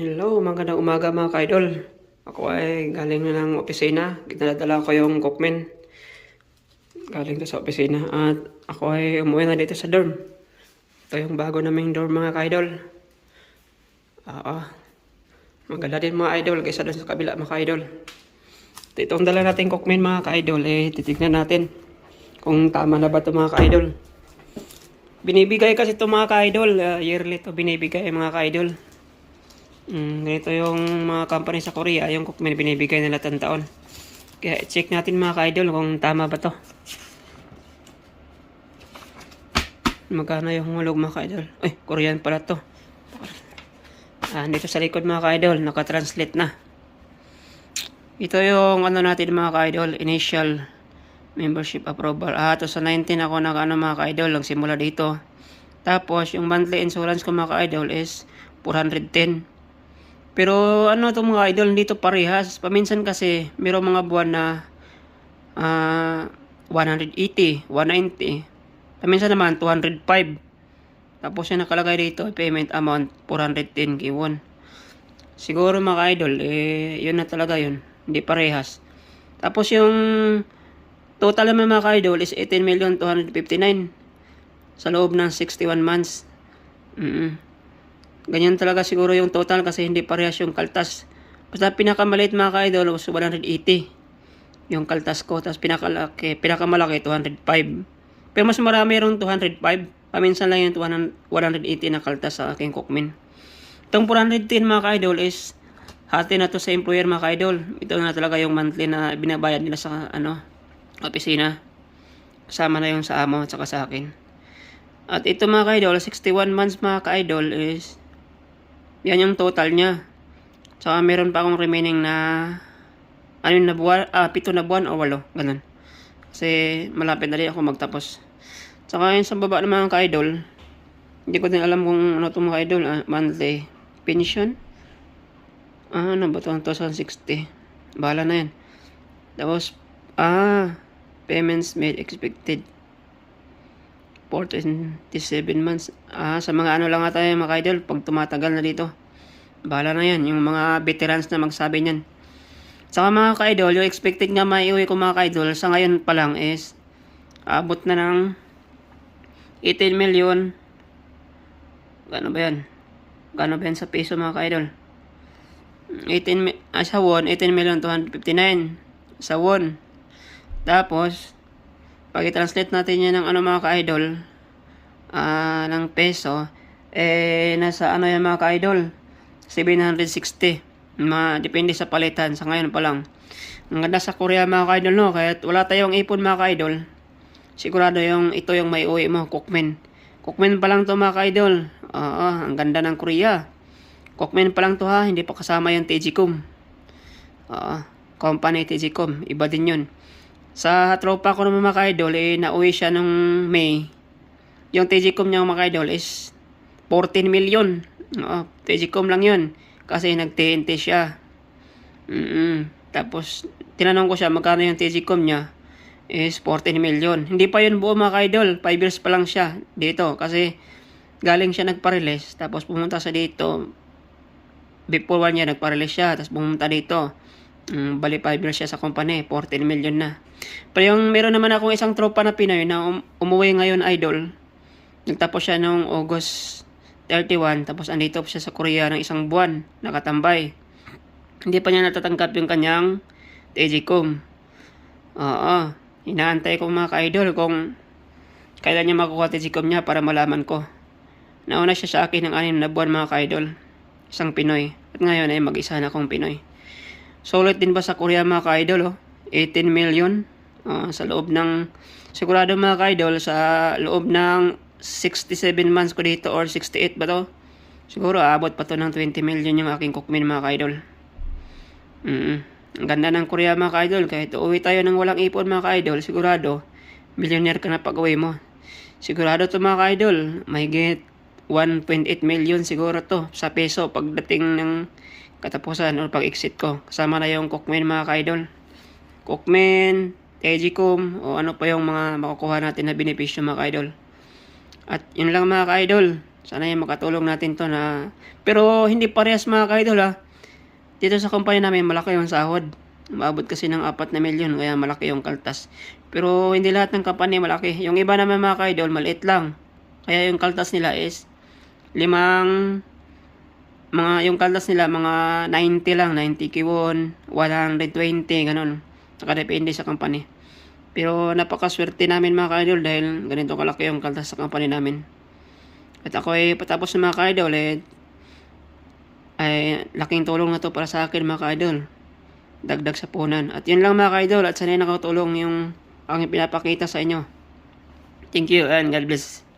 Hello, magandang umaga mga ka-idol. Ako ay galing na ng opisina. Ginadala ko yung cookman. Galing to sa opisina. At ako ay umuwi na dito sa dorm. Ito yung bago naming dorm mga ka-idol. Oo. Maganda din mga idol kaysa doon sa kabila mga ka-idol. Ito, itong dala natin cookman mga ka-idol. Eh, titignan natin kung tama na ba ito mga ka-idol. Binibigay kasi ito mga ka-idol. Uh, yearly to binibigay mga ka-idol. Mm, ganito yung mga company sa Korea, yung cookman binibigay nila tan taon. Kaya check natin mga ka-idol kung tama ba to. Magkano yung hulog mga ka-idol? Ay, Korean pala to. Ah, dito sa likod mga ka-idol, naka-translate na. Ito yung ano natin mga ka-idol, initial membership approval. Ah, to sa 19 ako nag ano mga ka-idol, nagsimula dito. Tapos, yung monthly insurance ko mga ka-idol is 410. Pero ano to mga idol, hindi to parehas. Paminsan kasi, mayroong mga buwan na ah 180, 190. Paminsan naman, 205. Tapos yung nakalagay dito, payment amount, 410 kiwon. Siguro mga idol, eh, yun na talaga yun. Hindi parehas. Tapos yung total naman mga idol is 18,259 sa loob ng 61 months. Mm Ganyan talaga siguro yung total kasi hindi parehas yung kaltas. Basta pinakamaliit mga ka-idol was 180 yung kaltas ko. Tapos pinakalaki, pinakamalaki 205. Pero mas marami yung 205. Paminsan lang yung 180 na kaltas sa aking cookmin. Itong 410 mga ka-idol is hati na to sa employer mga ka-idol. Ito na talaga yung monthly na binabayad nila sa ano, opisina. Kasama na yung sa amo at saka sa akin. At ito mga ka-idol, 61 months mga ka-idol is yan yung total niya. Saka meron pa akong remaining na ano na buwan, ah, pito na buwan o walo, ganun. Kasi malapit na rin ako magtapos. Saka yung sa baba mga ka-idol, hindi ko din alam kung ano itong mga idol, ah, monthly pension. Ah, ano ba ito? 260. Bahala na yan. Tapos, ah, payments made expected. 47 months. Ah, sa mga ano lang ata yung mga idol, pag tumatagal na dito. Bahala na yan, yung mga veterans na magsabi niyan. Saka mga ka-idol, yung expected nga maiuwi ko mga ka-idol, sa ngayon pa lang is, abot na ng 18 million. Gano ba yan? Gano ba yan sa peso mga ka-idol? 18, ah, sa won, 18 million 259. Sa won. Tapos, pag i-translate natin yan ng ano mga ka-idol, uh, ng peso, eh, nasa ano yan mga ka-idol, 760. Ma, depende sa palitan, sa ngayon pa lang. Ang ganda sa Korea mga ka-idol, no? Kaya wala tayong ipon mga ka-idol. Sigurado yung ito yung may uwi mo, cookman. Cookman pa lang to mga ka-idol. Oo, ang ganda ng Korea. Cookman pa lang to ha, hindi pa kasama yung TGCom. Oo, company TGCom, iba din yun. Sa tropa ko naman mga idol, eh, nauwi siya nung May. Yung TGCom niya mga idol is 14 million. Oo, TGCom lang yun. Kasi nag-TNT siya. Mm-mm. Tapos, tinanong ko siya magkano yung TGCom niya. Is 14 million. Hindi pa yun buo mga idol. 5 years pa lang siya dito. Kasi, galing siya nagpa-release. Tapos, pumunta sa dito. Before one year, nagpa-release siya. Tapos, pumunta dito. Mm, bali 5 years siya sa company, 14 million na. Pero yung meron naman akong isang tropa na Pinoy na um, umuwi ngayon idol. Nagtapos siya noong August 31, tapos andito siya sa Korea ng isang buwan, nakatambay. Hindi pa niya natatanggap yung kanyang TGCOM. Oo, inaantay ko mga ka-idol kung kailan niya makuha TGCOM niya para malaman ko. Nauna siya sa akin ng anim na buwan mga ka-idol. Isang Pinoy. At ngayon ay mag-isa na akong Pinoy. Solid din ba sa Korea mga ka-idol? Oh? 18 million uh, sa loob ng sigurado mga ka-idol sa loob ng 67 months ko dito or 68 ba to? Siguro abot pa to ng 20 million yung aking cookmin mga ka-idol. Mm -hmm. Ang ganda ng Korea mga ka-idol. Kahit uwi tayo ng walang ipon mga ka-idol, sigurado, millionaire ka na pag mo. Sigurado to mga ka-idol, may get 1.8 million siguro to sa peso pagdating ng katapusan o pag-exit ko. Kasama na yung cookman mga ka-idol. Cookman, Tegicom, o ano pa yung mga makukuha natin na benepisyo mga ka-idol. At yun lang mga ka-idol. Sana yung makatulong natin to na... Pero hindi parehas mga ka-idol ha. Dito sa company namin, malaki yung sahod. Umabot kasi ng 4 na milyon, kaya malaki yung kaltas. Pero hindi lahat ng company malaki. Yung iba naman mga ka-idol, maliit lang. Kaya yung kaltas nila is limang mga yung kaltas nila mga 90 lang, 90 kiwon, 120 ganun. Nakadepende sa company. Pero napakaswerte namin mga ka-idol dahil ganito kalaki yung kaltas sa company namin. At ako ay patapos ng mga ka-idol eh, ay laking tulong na to para sa akin mga ka-idol. Dagdag sa punan. At yun lang mga ka-idol at sanay nakatulong yung aking pinapakita sa inyo. Thank you and God bless.